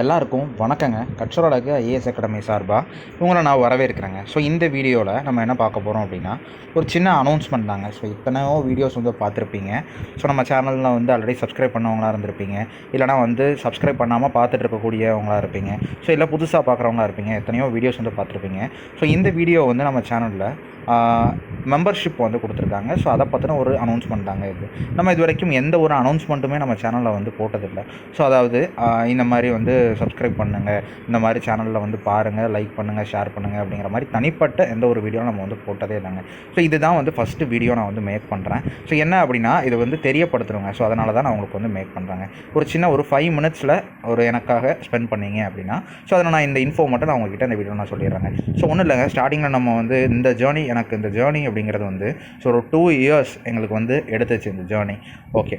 எல்லாருக்கும் வணக்கங்க. கற்றோரழகு IAS academy சார்பாக இவங்களை நான் வரவேற்கிறேங்க. ஸோ இந்த வீடியோவில் நம்ம என்ன பார்க்க போகிறோம் அப்படின்னா ஒரு சின்ன அனௌன்ஸ்மெண்ட் தாங்க. ஸோ இத்தனையோ வீடியோஸ் வந்து பார்த்துருப்பீங்க. ஸோ நம்ம சேனலில் வந்து ஆல்ரெடி சப்ஸ்கிரைப் பண்ணவங்களா இருந்திருப்பீங்க. இல்லைனா வந்து சப்ஸ்கிரைப் பண்ணாமல் பார்த்துட்டு இருக்கக்கூடியவங்களா இருப்பீங்க. ஸோ இல்லை புதுசாக பார்க்குறவங்களா இருப்பீங்க. எத்தனையோ வீடியோஸ் வந்து பார்த்துருப்பீங்க. ஸோ இந்த வீடியோ வந்து நம்ம சேனலில் மெம்பர்ஷிப் வந்து கொடுத்துருக்காங்க. ஸோ அதை பற்றின ஒரு அனௌன்ஸ்மெண்ட் தாங்க இது. நம்ம இது வரைக்கும் எந்த ஒரு அனௌன்ஸ்மெண்ட்டுமே நம்ம சேனலில் வந்து போட்டதில்லை. ஸோ அதாவது இந்த மாதிரி வந்து சப்ஸ்கிரைப் பண்ணுங்கள் இந்த மாதிரி சேனலில் வந்து பாருங்கள் லைக் பண்ணுங்கள் ஷேர் பண்ணுங்கள் அப்படிங்கிற மாதிரி தனிப்பட்ட எந்த ஒரு வீடியோ நம்ம வந்து போட்டதே இல்லைங்க. ஸோ இதுதான் வந்து ஃபஸ்ட்டு வீடியோ நான் வந்து மேக் பண்ணுறேன் ஸோ என்ன அப்படின்னா இது வந்து தெரியப்படுத்துகிறோங்க ஸோ அதனால தான் நான் உங்களுக்கு வந்து மேக் பண்ணுறேங்க ஒரு சின்ன ஒரு ஃபைவ் மினிட்ஸில் ஒரு எனக்காக ஸ்பெண்ட் பண்ணீங்க அப்படின்னா ஸோ அதில் நான் இந்த இன்ஃபோ மட்டும் நான் உங்ககிட்ட இந்த வீடியோ நான் சொல்லிடுறேங்க. ஸோ ஒன்றும் இல்லைங்க. ஸ்டார்டிங்கில் நம்ம வந்து இந்த ஜேர்னி எனக்கு இந்த ஜேர்னி அப்படிங்கிறது வந்து ஸோ ஒரு டூ இயர்ஸ் எங்களுக்கு வந்து எடுத்துச்சு இந்த ஜேர்னி ஓகே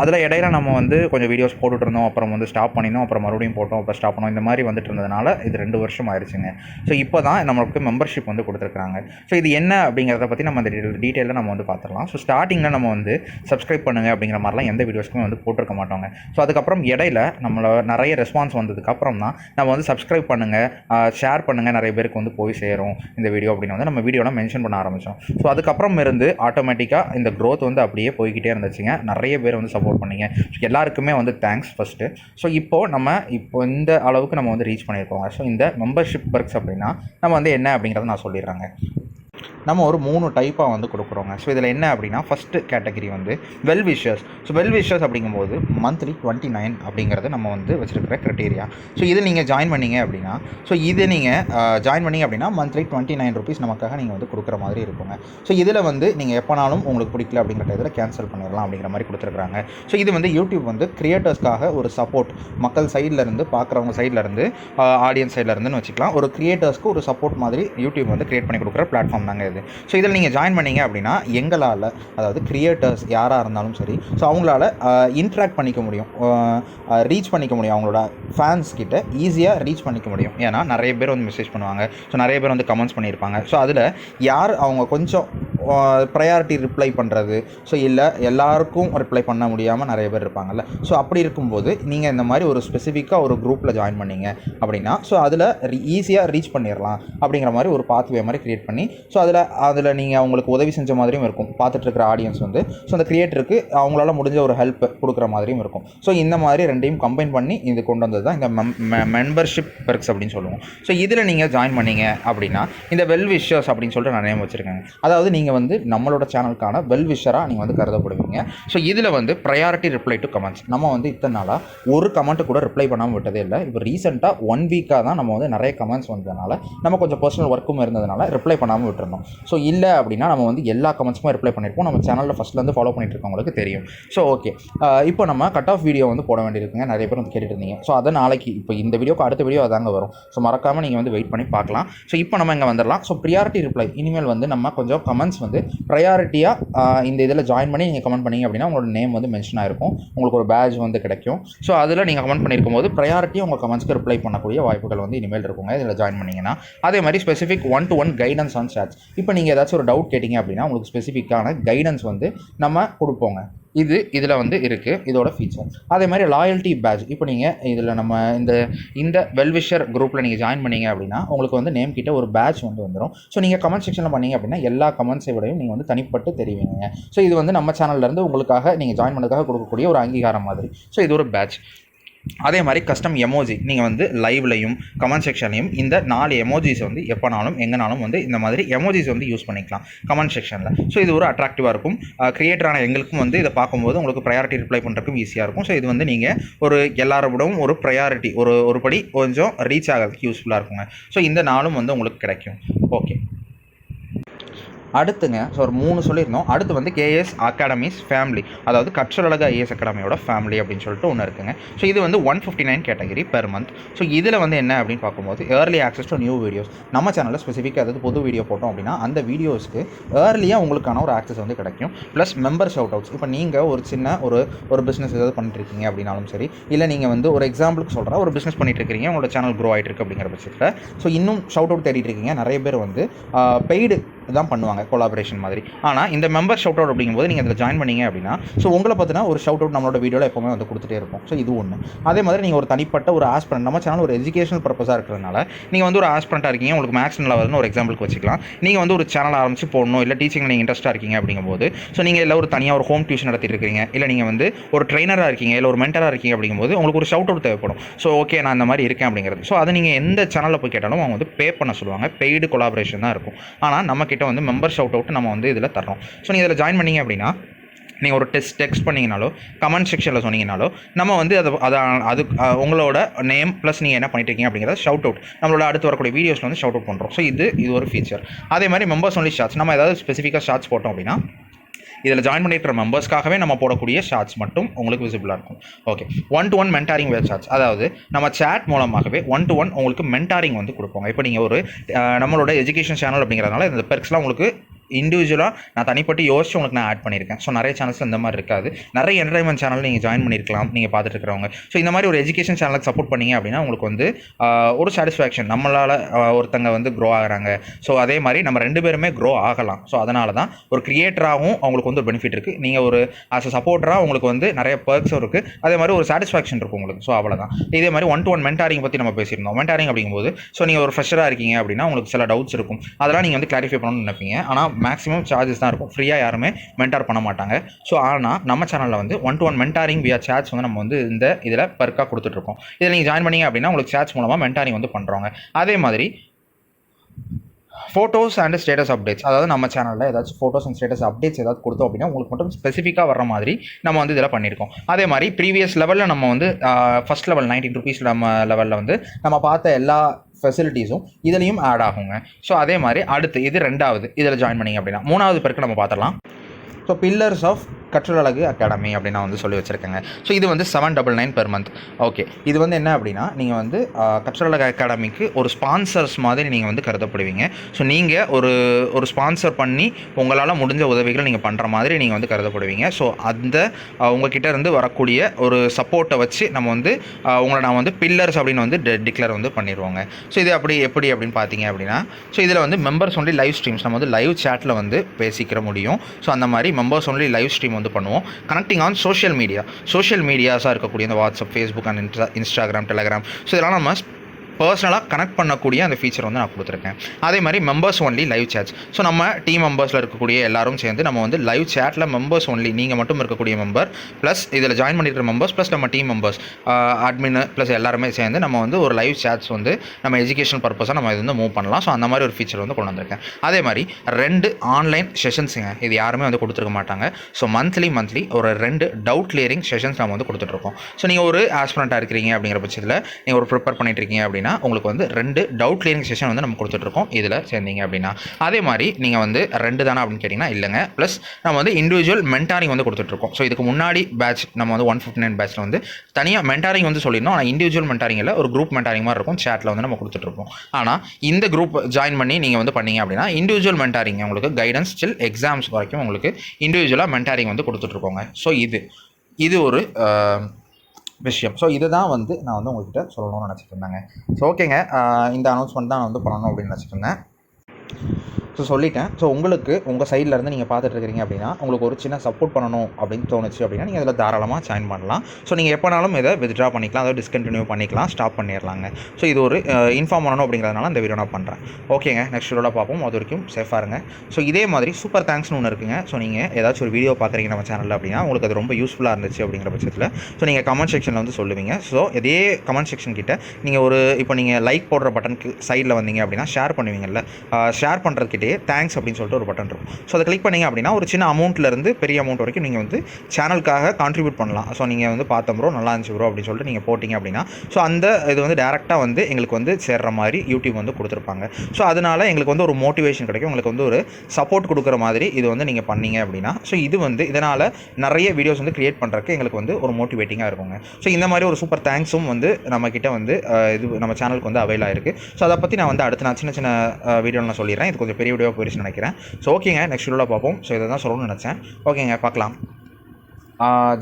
அதில் இடையில நம்ம வந்து கொஞ்சம் வீடியோஸ் போட்டுட்டு இருந்தோம் அப்புறம் வந்து ஸ்டாப் பண்ணினோம் அப்புறம் மறுபடியும் போட்டோம் அப்புறம் ஸ்டாப் பண்ணோம். இந்த மாதிரி வந்துட்டு இருந்ததுனால இது ரெண்டு வருஷம் ஆயிடுச்சுங்க ஸோ இப்போ தான் நம்மளுக்கு மெம்பர்ஷிப் வந்து கொடுத்துருக்காங்க ஸோ இது என்ன அப்படிங்கிறத பற்றி நம்ம அந்த டீட்டெயிலில் நம்ம வந்து பார்த்துடலாம் ஸோ ஸ்டார்டிங்கில் நம்ம வந்து சப்ஸ்கிரைப் பண்ணுங்க அப்படிங்கிற மாதிரிலாம் எந்த வீடியோஸ்க்குமே வந்து போட்டிருக்க மாட்டோங்க. ஸோ அதுக்கப்புறம் இடையில நம்மளோட நிறைய ரெஸ்பான்ஸ் வந்ததுக்கப்புறம் தான் நம்ம வந்து சப்ஸ்கிரைப் பண்ணுங்கள் ஷேர் பண்ணுங்கள் நிறைய பேருக்கு வந்து போய் சேரும் இந்த வீடியோ அப்படின்னு வந்து நம்ம வீடியோலாம் மென்ஷன் பண்ண ஆரம்பித்தோம் ஸோ அதுக்கப்புறம் இருந்து ஆட்டோமேட்டிக்காக இந்த க்ரோத் வந்து அப்படியே போய்கிட்டே இருந்துச்சுங்க. நிறைய பேர் வந்து சப்போர்ட் பண்ணீங்க. எல்லாருக்குமே வந்து தேங்க்ஸ் ஃபஸ்ட்டு ஸோ இப்போது நம்ம இப்போ இந்த அளவுக்கு நம்ம வந்து ரீச் பண்ணியிருக்கோங்க. ஸோ இந்த மெம்பர்ஷிப் ஒர்க்ஸ் அப்படின்னா நம்ம வந்து என்ன அப்படிங்கிறத நான் சொல்லிடுறேங்க. நம்ம ஒரு மூணு டைப்பாக வந்து கொடுக்குறோங்க. ஸோ இதில் என்ன அப்படின்னா ஃபஸ்ட்டு கேட்டகரி வந்து well wishers so well wishers அப்படிங்கும்போது மந்த்லி டுவெண்ட்டி நைன் அப்படிங்கிறது நம்ம வந்து வச்சுருக்கிற க்ரைட்டீரியா ஸோ இது நீங்கள் ஜாயின் பண்ணீங்க அப்படின்னா ஸோ இது நீங்கள் ஜாயின் பண்ணீங்க அப்படின்னா மந்த்லி டுவெண்ட்டி நைன் ருபீஸ் நமக்காக நீங்கள் வந்து கொடுக்குற மாதிரி இருக்குங்க. ஸோ இதில் வந்து நீங்கள் எப்போனாலும் உங்களுக்கு பிடிக்கல அப்படிங்கிற இதில் கேன்சல் பண்ணிடலாம் அப்படிங்கிற மாதிரி கொடுத்துருக்காங்க ஸோ இது வந்து யூடியூப் வந்து கிரியேட்டர்ஸ்க்காக ஒரு சப்போர்ட் மக்கள் சைடில் இருந்து பார்க்குறவங்க சைட்லேருந்து ஆடியன்ஸ் சைட்லேருந்துன்னு வச்சுக்கலாம். ஒரு கிரியேட்டர்ஸ்க்கு ஒரு சப்போர்ட் மாதிரி யூடியூப் வந்து கிரியேட் பண்ணி கொடுக்குற பிளாட்ஃபார்ம் தாங்க கிடையாது. ஸோ இதில் நீங்கள் ஜாயின் பண்ணீங்க அப்படின்னா எங்களால் அதாவது கிரியேட்டர்ஸ் யாராக இருந்தாலும் சரி ஸோ அவங்களால இன்ட்ராக்ட் பண்ணிக்க முடியும். ரீச் பண்ணிக்க முடியும். அவங்களோட ஃபேன்ஸ் கிட்ட ஈஸியாக ரீச் பண்ணிக்க முடியும். ஏன்னா நிறைய பேர் வந்து மெசேஜ் பண்ணுவாங்க. ஸோ நிறைய பேர் வந்து கமெண்ட்ஸ் பண்ணியிருப்பாங்க. ஸோ அதில் யார் அவங்க கொஞ்சம் ப்ரையாரிட்டி ரிப்ளை பண்ணுறது ஸோ இல்லை எல்லாருக்கும் ரிப்ளை பண்ண முடியாமல் நிறைய பேர் இருப்பாங்கல்ல. ஸோ அப்படி இருக்கும்போது நீங்கள் இந்த மாதிரி ஒரு ஸ்பெசிஃபிக்காக ஒரு குரூப்பில் ஜாயின் பண்ணீங்க அப்படின்னா ஸோ அதில் ஈஸியாக ரீச் பண்ணிடலாம் அப்படிங்கிற மாதிரி ஒரு பாத்வே மாதிரி க்ரியேட் பண்ணி ஸோ அதில் அதில் நீங்கள் அவங்களுக்கு உதவி செஞ்ச மாதிரியும் இருக்கும். பார்த்துட்டு இருக்கிற ஆடியன்ஸ் வந்து. ஸோ அந்த கிரியேட்டருக்கு அவங்களால முடிஞ்ச ஒரு ஹெல்ப் கொடுக்குற மாதிரியும் இருக்கும். ஸோ இந்த மாதிரி ரெண்டையும் கம்பைன் பண்ணி இது கொண்டு வந்தது தான் இந்த மெம்பர்ஷிப் பெர்க்ஸ் அப்படின்னு சொல்லுவோம். ஸோ இதில் நீங்கள் ஜாயின் பண்ணீங்க அப்படின்னா இந்த வெல் விஷர்ஸ் அப்படின்னு சொல்லிட்டு நான் நேம் வச்சுருக்கேன் அதாவது நீங்கள் வந்து நம்மளோட சேனலுக்கான வெல் விஷராக நீங்கள் வந்து கருதப்படுவீங்க. ஸோ இதில் வந்து ப்ரையாரிட்டி ரிப்ளை டு கமெண்ட்ஸ் நம்ம வந்து இத்தனை நாளாக ஒரு கமெண்ட் கூட ரிப்ளை பண்ணாமல் விட்டதே இல்லை. இப்போ ரீசெண்டாக ஒன் வீக்காக தான் நம்ம வந்து நிறைய கமெண்ட்ஸ் வந்ததுனால நம்ம கொஞ்சம் பர்சனல் ஒர்க்கும் இருந்ததுனால ரிப்ளை பண்ணாமல் விட்டுருந்தோம். ஸோ இல்லை அப்படின்னா நம்ம வந்து எல்லா கமெண்ட்ஸுமே ரிப்ளை பண்ணியிருப்போம் நம்ம சேனலில் ஃபஸ்ட்லேருந்து ஃபாலோ பண்ணிட்டு இருக்கவங்களுக்கு தெரியும். ஸோ ஓகே இப்போ நம்ம கட் ஆஃப் வீடியோ வந்து போட வேண்டியிருக்குங்க. நிறைய பேர் வந்து கேட்டுட்டு இருந்தீங்க ஸோ அதை நாளைக்கு இப்போ இந்த வீடியோக்கு அடுத்த வீடியோ அதாங்க வரும். ஸோ மறக்காமல் நீங்கள் வந்து வெயிட் பண்ணி பார்க்கலாம். ஸோ இப்போ நம்ம இங்கே வந்துடலாம் ஸோ ப்ரியாரிட்டி ரிப்ளை இனிமேல் வந்து நம்ம கொஞ்சம் கமெண்ட்ஸ் வந்து ப்ரையாரிட்டியாக இந்த இதில் ஜாயின் பண்ணி நீங்கள் கமெண்ட் பண்ணீங்க அப்படின்னா உங்களோட நேம் வந்து மென்ஷன் ஆயிருக்கும். உங்களுக்கு ஒரு பேஜ் வந்து கிடைக்கும். ஸோ அதில் நீங்கள் கமெண்ட் பண்ணியிருக்கும் போது ப்ரையாரிட்டியாக உங்கள் கமெண்ட்ஸ்க்கு ரிப்ளை பண்ணக்கூடிய வாய்ப்புகள் வந்து இனிமேல் இருக்குங்க. இதில் ஜாயின் பண்ணீங்கன்னா. அதே மாதிரி specific one to one guidance on chats இப்போ நீங்கள் ஏதாச்சும் ஒரு டவுட் கேட்டிங்க அப்படின்னா உங்களுக்கு ஸ்பெசிஃபிக்கான கைடன்ஸ் வந்து நம்ம கொடுப்போங்க. இது இதில் வந்து இருக்குது இதோட ஃபீச்சர் அதே மாதிரி லாயல்ட்டி பேட்ச் இப்போ நீங்கள் இதில் நம்ம இந்த இந்த வெல்விஷர் குரூப்பில் நீங்கள் ஜாயின் பண்ணீங்க அப்படின்னா உங்களுக்கு வந்து நேம் கிட்ட ஒரு பேட்ச் வந்து வந்துடும் ஸோ நீங்கள் கமெண்ட் செக்ஷனில் பண்ணீங்க அப்படின்னா எல்லா கமெண்ட்ஸை விடையும் நீங்கள் வந்து தனிப்பட்டு தெரிவிங்க. ஸோ இது வந்து நம்ம சேனல்லேருந்து உங்களுக்காக நீங்கள் ஜாயின் பண்ணதுக்காக கொடுக்கக்கூடிய ஒரு அங்கீகாரம் மாதிரி. ஸோ இது ஒரு பேட்ச் அதே மாதிரி கஸ்டம் எமோஜி நீங்கள் வந்து லைவ்லையும் கமெண்ட் செக்ஷன்லையும் இந்த நாலு எமோஜிஸ் வந்து எப்போனாலும் எங்கேனாலும் வந்து இந்த மாதிரி எமோஜிஸ் வந்து யூஸ் பண்ணிக்கலாம் கமெண்ட் செக்ஷனில் ஸோ இது ஒரு அட்ராக்டிவாக இருக்கும். க்ரியேட்டரான எங்களுக்கும் வந்து இதை பார்க்கும்போது உங்களுக்கு ப்ரையாரிட்டி ரிப்ளை பண்ணுறதுக்கும் ஈஸியாக இருக்கும். ஸோ இது வந்து நீங்கள் ஒரு எல்லாரோடவும் ஒரு ப்ரையாரிட்டி ஒரு ஒரு படி கொஞ்சம் ரீச் ஆகிறதுக்கு யூஸ்ஃபுல்லாக இருக்குங்க. ஸோ இந்த நாளும் வந்து உங்களுக்கு கிடைக்கும். ஓகே அடுத்துங்க ஸோ ஒரு மூணு சொல்லியிருந்தோம். அடுத்து வந்து கேஎஸ் அகாடமிஸ் ஃபேமிலி அதாவது கற்றலக ஐஏஎஸ் அகாடமியோட ஃபேமிலி அப்படின்னு சொல்லிட்டு ஒன்று இருக்குங்க. ஸோ இது வந்து one fifty nine category per month so இதில் வந்து என்ன அப்படின்னு பார்க்கும்போது early access to new videos நம்ம சேனலில் ஸ்பெசிஃபிக்காக அதாவது புது வீடியோ போட்டோம் அப்படின்னா அந்த வீடியோஸ்க்கு ஏர்லியாக உங்களுக்கான ஒரு ஆக்சஸ் வந்து கிடைக்கும். ப்ளஸ் மெம்பர் ஷவுட் அவுட்ஸ் இப்போ நீங்கள் ஒரு சின்ன ஒரு ஒரு பிஸ்னஸ் ஏதாவது பண்ணிட்டுருக்கீங்க அப்படின்னாலும் சரி இல்லை நீங்கள் வந்து ஒரு எக்ஸாம்பிளுக்கு சொல்கிறேன் ஒரு பிஸ்னஸ் பண்ணிட்டு இருக்கீங்க உங்களோட சேனல் க்ரோ ஆகிட்டு இருக்கு அப்படிங்கிற பட்சத்தில் ஸோ இன்னும் ஷவுட் அவுட் தேடிட்டு இருக்கீங்க நிறைய பேர் வந்து பெய்டு தான் பண்ணுவாங்க கொலாபரேஷன் மாதிரி. ஆனால் இந்த மெம்பர் ஷவுட் அவுட் அப்படிங்கும்போது நீங்கள் இதில் ஜாயின் பண்ணீங்க அப்படின்னா ஸோ உங்களை பற்றின ஒரு ஷவுட் அவுட் நம்மளோட வீடியோவில் எப்போவுமே வந்து கொடுத்துட்டே இருக்கும் ஸோ இது ஒன்று அதே மாதிரி நீங்கள் ஒரு தனிப்பட்ட ஒரு ஆஸ்பிரண்ட் நம்ம சேனல் ஒரு எஜுகேஷனல் பர்பஸாக இருக்கிறதுனால நீங்கள் வந்து ஒரு ஆஸ்பிரண்ட்டாக இருக்கீங்க உங்களுக்கு மேக்ஸ் நல்லா வருதுன்னு ஒரு எக்ஸாம்பிளுக்கு வச்சுக்கலாம். நீங்கள் வந்து ஒரு சேனல் ஆரம்பிச்சு போடணும் இல்லை டீச்சிங் நீங்கள் இன்ட்ரெஸ்ட்டாக இருக்கீங்க அப்படிங்கும்போது ஸோ நீங்கள் இல்லை ஒரு தனியாக ஒரு ஹோம் டியூஷன் நடத்திட்டு இருக்கீங்க இல்லை நீங்கள் வந்து ஒரு ட்ரைனராக இருக்கீங்க இல்லை ஒரு மென்டராக இருக்கீங்க அப்படிங்கும்போது உங்களுக்கு ஒரு ஷவுட் அவுட் தேவைப்படும். ஸோ ஓகே நான் இந்த மாதிரி இருக்கேன் அப்படிங்கிறது. ஸோ அதை நீங்கள் எந்த சேனலில் போய் கேட்டாலும் அவங்க வந்து பே பண்ண சொல்லுவாங்க. பெய்டு கொலாபரேஷன் தான் இருக்கும். ஆனால் நமக்கு கிட்ட வந்து மெம்பர் ஷவுட் அவுட் நம்ம வந்து இதில் தர்றோம். ஸோ நீங்கள் இதில் ஜாயின் பண்ணீங்க அப்படின்னா நீங்கள் ஒரு டெஸ்ட் டெக்ஸ்ட் பண்ணிங்கனாலோ கமெண்ட் செக்ஷனில் சொன்னீங்கனாலோ நம்ம வந்து அதை அதை அது உங்களோட நேம் ப்ளஸ் நீங்கள் என்ன பண்ணிட்டு இருக்கீங்க அப்படிங்கிறத ஷவுட் அவுட் நம்மளோட அடுத்து வரக்கூடிய வீடியோஸில் வந்து ஷவுட் அவுட் பண்ணுறோம் ஸோ இது இது ஒரு ஃபீச்சர் அதே மாதிரி மெம்பர்ஸ் ஒன்லி ஷார்ட்ஸ் நம்ம ஏதாவது ஸ்பெசிஃபிக்காக ஷார்ட்ஸ் போட்டோம் அப்படின்னா இதில் ஜாயின் பண்ணியிருக்கிற மெம்பர்ஸ்க்காகவே நம்ம போடக்கூடிய ஷார்ட்ஸ் மட்டும் உங்களுக்கு விசிபிளாக இருக்கும். Okay one to one mentoring web chats அதாவது நம்ம சேட் மூலமாகவே ஒன் டு ஒன் உங்களுக்கு மென்டாரிங் வந்து கொடுப்போம் இப்போ நீங்கள் ஒரு நம்மளோட எஜுகேஷன் சேனல் அப்படிங்கிறதுனால இந்த பெர்க்ஸ்லாம் உங்களுக்கு இண்டிவிஜுவலாக நான் தனிப்பட்டு யோசிச்சு உங்களுக்கு நான் ஆட் பண்ணியிருக்கேன். ஸோ நிறைய சேனல்ஸ் இந்த மாதிரி இருக்காது. நிறைய என்டர்டைன்மெண்ட் சேனல் நீங்கள் ஜாயின் பண்ணியிருக்கலாம். நீங்கள் பார்த்துட்டு இருக்கிறவங்க ஸோ இந்த மாதிரி ஒரு எஜுகேஷன் சேனலுக்கு சப்போர்ட் பண்ணீங்க அப்படின்னா உங்களுக்கு வந்து ஒரு சாட்டிஸ்ஃபேக்ஷன் நம்மளால் ஒருத்தங்க வந்து க்ரோ ஆகுறாங்க. ஸோ அதே மாதிரி நம்ம ரெண்டு பேருமே க்ரோ ஆகலாம். ஸோ அதனால தான் ஒரு கிரியேட்டராகவும் அவங்களுக்கு வந்து ஒரு பெனிஃபிட் இருக்குது நீங்கள் ஒரு ஆஸ் அ சப்போர்ட்டராக உங்களுக்கு வந்து நிறைய பர்க்ஸும் இருக்குது அதே மாதிரி ஒரு சாட்டிஸ்ஃபேக்ஷன் இருக்கும் உங்களுக்கு. ஸோ அவ்வளோதான் இதே மாதிரி ஒன் டு ஒன் மென்டாரிங் பற்றி நம்ம பேசியிருந்தோம். மென்டாரிங் அப்படிங்கும்போது ஸோ நீங்கள் ஒரு ஃப்ரெஷராக இருக்கீங்க அப்படின்னா உங்களுக்கு சில டவுட்ஸ் இருக்கும். அதெல்லாம் நீங்கள் வந்து கிளாரிஃபை பண்ணணும்னு நினைப்பீங்க. ஆனால் மேக்ஸிமம் சார்ஜஸ் தான் இருக்கும். ஃப்ரீயாக யாருமே மென்டார் பண்ண மாட்டாங்க. ஸோ ஆனால் நம்ம சேனலில் வந்து one to one mentoring via chats வந்து நம்ம வந்து இந்த இதில் பர்க்காக கொடுத்துட்ருக்கோம். இதில் நீங்கள் ஜாயின் பண்ணீங்க அப்படின்னா உங்களுக்கு சேட்ஸ் மூலமாக மென்டாரிங் வந்து பண்ணுறோங்க அதே மாதிரி ஃபோட்டோஸ் அண்ட் ஸ்டேட்டஸ் அப்டேட்ஸ் அதாவது நம்ம சேனலில் ஏதாச்சும் ஃபோட்டோஸ் அண்ட் ஸ்டேட்டஸ் அப்டேட்ஸ் ஏதாவது கொடுத்தோம் அப்படின்னா உங்களுக்கு மட்டும் ஸ்பெசிஃபிக்காக வர மாதிரி நம்ம வந்து இதில் பண்ணியிருக்கோம். அதே மாதிரி ப்ரீவியஸ் லெவலில் நம்ம வந்து ஃபஸ்ட் லெவல் நைன்டீன் ருபீஸ் நம்ம லெவலில் வந்து நம்ம பார்த்த எல்லா ஃபெசிலிட்டிஸும் இதுலேயும் ஆட் ஆகுங்க. ஸோ அதே மாதிரி அடுத்து இது ரெண்டாவது இதில் ஜாயின் பண்ணிங்க அப்படின்னா மூணாவது பேருக்கு நம்ம பார்த்துடலாம். So pillars of Katralazhagu academy அப்படின்னு நான் வந்து சொல்லி வச்சுருக்கேங்க. ஸோ இது வந்து seven double nine per month okay இது வந்து என்ன அப்படின்னா நீங்கள் வந்து ஆஹ், கற்றலழகு அகாடமிக்கு ஒரு ஸ்பான்சர்ஸ் மாதிரி நீங்கள் வந்து கருதப்படுவீங்க. ஸோ நீங்கள் ஒரு ஒரு ஸ்பான்சர் பண்ணி உங்களால் முடிஞ்ச உதவிகளை நீங்கள் பண்ணுற மாதிரி நீங்கள் வந்து கருதப்படுவீங்க. ஸோ அந்த ஆஹ், உங்ககிட்ட இருந்து வரக்கூடிய ஒரு சப்போர்ட்டை வச்சு நம்ம வந்து உங்களை நான் வந்து பில்லர்ஸ் அப்படின்னு வந்து டிக்ளேர் வந்து பண்ணிடுவோங்க ஸோ இது அப்படி எப்படி அப்படின்னு பார்த்தீங்க அப்படின்னா ஸோ இதில் வந்து மெம்பர்ஸ் ஒன்லி லைவ் ஸ்ட்ரீம்ஸ் நம்ம வந்து லைவ் சேட்டில் வந்து பேசிக்கிற முடியும். ஸோ அந்த மாதிரி மெம்பர்ஸ் ஒன்லி லைவ் ஸ்ட்ரீம் வந்து பண்ணுவோம். Connecting on social media social மீடியாஸாக இருக்கக்கூடிய இந்த WhatsApp Facebook and insta Instagram Telegram so இதெல்லாம் நம்ம பர்சனலாக கனெக்ட் பண்ணக்கூடிய அந்த ஃபீச்சர் வந்து நான் கொடுத்துருக்கேன். அதே மாதிரி members only live chats so நம்ம டீம் மெம்பர்ஸில் இருக்கக்கூடிய எல்லாரும் சேர்ந்து நம்ம வந்து லைவ் சேட்டில் மெம்பர்ஸ் ஒன்லி நீங்கள் மட்டும் இருக்கக்கூடிய மெம்பர் ப்ளஸ் இதில் ஜாயின் பண்ணியிருக்கிற மெம்பர்ஸ் ப்ளஸ் நம்ம டீம் மெம்பர்ஸ் அட்மின் ப்ளஸ் எல்லாருமே சேர்ந்து நம்ம வந்து ஒரு லைவ் சேட்ஸ் வந்து நம்ம எஜுகேஷன் பர்பஸாக நம்ம இது வந்து மூவ் பண்ணலாம். ஸோ அந்த மாதிரி ஒரு ஃபீச்சர் வந்து கொண்டு வந்திருக்கேன். அதே மாதிரி ரெண்டு ஆன்லைன் செஷன்ஸுங்க இது யாருமே வந்து கொடுத்துருக்க மாட்டாங்க. ஸோ மந்த்லி மந்த்லி ஒரு ரெண்டு டவுட் கிளியரிங் செஷன்ஸ் நம்ம வந்து கொடுத்துட்ருக்கோம் ஸோ நீங்கள் ஒரு ஆஸ்பிரண்ட்டாக இருக்கிறீங்க அப்படிங்கிற பட்சத்தில் நீங்கள் ஒரு ப்ரிப்பேர் பண்ணிட்டு இருக்கீங்க அப்படின்னா உங்களுக்கு வந்து ரெண்டு டவுட் கிளியரிங் செஷன் வந்து நம்ம கொடுத்துட்ருக்கோம். இதில் சேர்ந்தீங்க அப்படின்னா. அதே மாதிரி நீங்கள் வந்து ரெண்டு தானே அப்படின்னு கேட்டிங்கன்னா இல்லைங்க. ப்ளஸ் நம்ம வந்து இண்டிவிஜுவல் மென்டாரிங் வந்து கொடுத்துட்ருக்கோம். ஸோ இதுக்கு முன்னாடி பேட்ச் நம்ம வந்து ஒன் ஃபிஃப்டி நைன் பேட்ச்சில் வந்து தனியாக மென்டாரிங் வந்து சொல்லியிருந்தோம். ஆனால் இண்டிவிஜுவல் மென்டாரிங்கில் ஒரு குரூப் மென்டாரிங் மாதிரி இருக்கும். சேட்டில் வந்து நம்ம கொடுத்துட்ருப்போம் ஆனால் இந்த குரூப் ஜாயின் பண்ணி நீங்கள் வந்து பண்ணீங்க அப்படின்னா இண்டிவிஜுவல் மென்டாரிங் உங்களுக்கு கைடன்ஸ் ஸ்டில் எக்ஸாம்ஸ் வரைக்கும் உங்களுக்கு இண்டிவிஜுவலாக மென்டாரிங் வந்து கொடுத்துட்ருக்கோங்க. ஸோ இது. இது ஒரு விஷயம். ஸோ இதை தான் வந்து நான் வந்து உங்கள்கிட்ட சொல்லணும்னு நினச்சிட்டு இருந்தேங்க. ஸோ ஓகேங்க இந்த அனௌன்ஸ்மெண்ட் தான் நான் வந்து பண்ணணும் அப்படின்னு நினச்சிட்டு இருந்தேன். ஸோ சொல்லிட்டேன். ஸோ உங்களுக்கு உங்கள் சைடில் இருந்து நீங்கள் பார்த்துட்டு இருக்கிறீங்க அப்படின்னா உங்களுக்கு ஒரு சின்ன சப்போர்ட் பண்ணணும் அப்படின்னு தோணுச்சு அப்படின்னா நீங்கள் இதில் தாராளமாக ஜாயின் பண்ணலாம். ஸோ நீங்கள் எப்போனாலும் இதை வித்ட்ரா பண்ணிக்கலாம். அதை டிஸ்கண்டினியூ பண்ணிக்கலாம். ஸ்டாப் பண்ணிடலாங்க. ஸோ இது ஒரு இன்ஃபார்ம் பண்ணணும் அப்படிங்கிறதுனால இந்த வீடியோ நான் பண்ணுறேன் ஓகேங்க நெக்ஸ்ட் வீடியோவில் பார்ப்போம். அது வரைக்கும் சேஃபாக இருங்க. ஸோ இதே மாதிரி சூப்பர் தேங்க்ஸ்னு ஒன்று இருக்குங்க. ஸோ நீங்கள் ஏதாச்சும் ஒரு வீடியோ பார்க்குறீங்க நம்ம சேனலில் அப்படின்னா உங்களுக்கு அது ரொம்ப யூஸ்ஃபுல்லாக இருந்துச்சு அப்படிங்கிற பட்சத்தில் ஸோ நீங்கள் கமெண்ட் செக்ஷனில் வந்து சொல்லுவீங்க. ஸோ இதே கமெண்ட் செக்ஷன் கிட்ட நீங்கள் ஒரு இப்போ நீங்கள் லைக் போடுற பட்டனுக்கு சைடில் வந்தீங்க அப்படின்னா ஷேர் பண்ணுவீங்கல்ல. ஷேர் பண்ணுறதுக்கிட்டே தேங்க்ஸ் அப்படின்னு சொல்லிட்டு ஒரு பட்டன் இருக்கும். ஸோ அதை கிளிக் பண்ணிங்க அப்படின்னா ஒரு சின்ன அமௌண்ட்லேருந்து பெரிய அமௌண்ட் வரைக்கும் நீங்கள் வந்து சேனலுக்காக கான்ட்ரிபியூட் பண்ணலாம். ஸோ நீங்கள் வந்து பார்த்தோம் ப்ரோ நல்லா இருந்துச்சு ப்ரோ அப்படின்னு சொல்லிட்டு நீங்கள் போட்டிங்க அப்படின்னா ஸோ அந்த இது வந்து டேரெக்டாக வந்து எங்களுக்கு வந்து சேர்ற மாதிரி யூடியூப் வந்து கொடுத்துருப்பாங்க. ஸோ அதனால் எங்களுக்கு வந்து ஒரு மோட்டிவேஷன் கிடைக்கும். உங்களுக்கு வந்து ஒரு சப்போர்ட் கொடுக்குற மாதிரி இது வந்து நீங்கள் பண்ணீங்க அப்படின்னா ஸோ இது வந்து இதனால் நிறைய வீடியோஸ் வந்து க்ரியேட் பண்ணுறதுக்கு எங்களுக்கு வந்து ஒரு மோட்டிவேட்டிங்காக இருக்குங்க. ஸோ இந்த மாதிரி ஒரு சூப்பர் தேங்க்ஸும் வந்து நம்மக்கிட்ட வந்து இது நம்ம சேனலுக்கு வந்து அவைலாக இருக்குது ஸோ அதை பற்றி நான் வந்து அடுத்து நான் சின்ன சின்ன வீடியோ நான் சொல்லிடுறேன். இது கொஞ்சம் பெரிய வீடியோ போயிடுச்சுன்னு நினைக்கிறேன். ஸோ ஓகேங்க நெக்ஸ்ட் வீடியோவில் பார்ப்போம். ஸோ இதை தான் சொல்லணும்னு நினச்சேன். ஓகேங்க பார்க்கலாம்.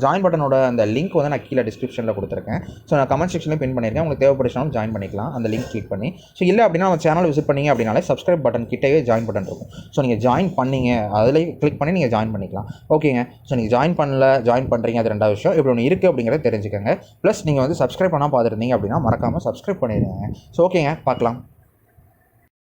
ஜாயின் பட்டனோட அந்த லிங்க் வந்து நான் கீழே டிஸ்கிரிப்ஷனில் கொடுத்துருக்கேன். ஸோ நான் கமெண்ட் செக்ஷனில் பின் பண்ணியிருக்கேன். உங்களுக்கு தேவைப்படுச்சுனாலும் ஜாயின் பண்ணிக்கலாம். அந்த லிங்க் கிளிக் பண்ணி. ஸோ இல்லை அப்படின்னா நம்ம சேனல் விசிட் பண்ணீங்க அப்படின்னாலே சப்ஸ்கிரைப் பட்டன் கிட்டேயே ஜாயின் பட்டன் இருக்கும். ஸோ நீங்கள் ஜாயின் பண்ணீங்க. அதில் கிளிக் பண்ணி நீங்கள் ஜாயின் பண்ணிக்கலாம். ஓகேங்க ஸோ நீங்கள் ஜாயின் பண்ணல ஜாயின் பண்ணுறீங்க அது ரெண்டாவது விஷயம். இப்படி ஒன்று இருக்குது அப்படிங்கிறத தெரிஞ்சுக்கோங்க. ப்ளஸ் நீங்கள் வந்து சப்ஸ்கிரைப் பண்ணால் பார்த்துருந்தீங்க அப்படின்னா மறக்காமல் சப்ஸ்கிரைப் பண்ணிடுங்க. ஸோ ஓகேங்க பார்க்கலாம்.